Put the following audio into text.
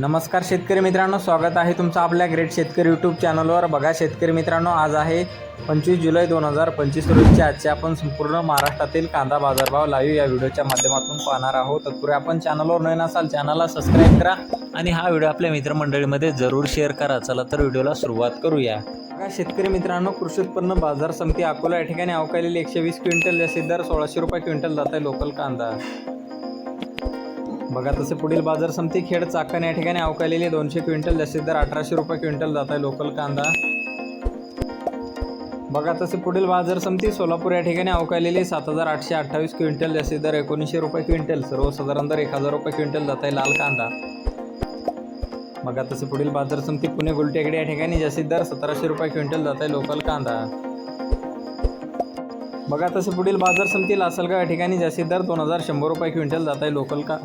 नमस्कार शेतकरी मित्रांनो स्वागत आहे तुमचं आपल्या ग्रेट शेतकरी यूट्यूब चॅनलवर बघा शेतकरी मित्रांनो आज आहे पंचवीस जुलै दोन हजार पंचवीस रोजीचे आजचे आपण संपूर्ण महाराष्ट्रातील कांदा बाजारभाव लाईव्ह या व्हिडिओच्या माध्यमातून पाहणार आहोत. तत्पूर्वी आपण चॅनलवर नवीन असाल चॅनलला सबस्क्राईब करा आणि हा व्हिडिओ आपल्या मित्रमंडळीमध्ये जरूर शेअर करा. चला तर व्हिडिओला सुरुवात करूया. बघा शेतकरी मित्रांनो कृषी उत्पन्न बाजार समिती अकोला या ठिकाणी अवकालेली एकशे वीस क्विंटल जास्तीत दर सोळाशे रुपये क्विंटल जात आहे लोकल कांदा. बघा तसे पुढील बाजार समिती खेड चाकण या ठिकाणी अवकालेली दोनशे क्विंटल जास्तीत दर अठराशे रुपये क्विंटल जात आहे लोकल कांदा. बघा तसे पुढील बाजार समिती सोलापूर या ठिकाणी अवकालेली सात हजार आठशे अठ्ठावीस क्विंटल जास्तीत दर एकोणीसशे रुपये क्विंटल सर्वसाधारण दर एक हजार रुपये क्विंटल जात आहे लाल कांदा. बघा तसे पुढील बाजार समिती पुणे गुलटेकडे या ठिकाणी जास्तीत दर सतराशे रुपये क्विंटल जात आहे लोकल कांदा. बघा तसे पुढील बाजार समिती लासलगाव या ठिकाणी जास्तीत दर दोन हजार शंभर रुपये क्विंटल जात आहे लोकल का